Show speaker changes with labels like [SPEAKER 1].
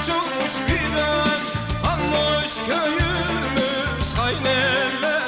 [SPEAKER 1] uçulmuş viran Anmış köyümüz Hain eller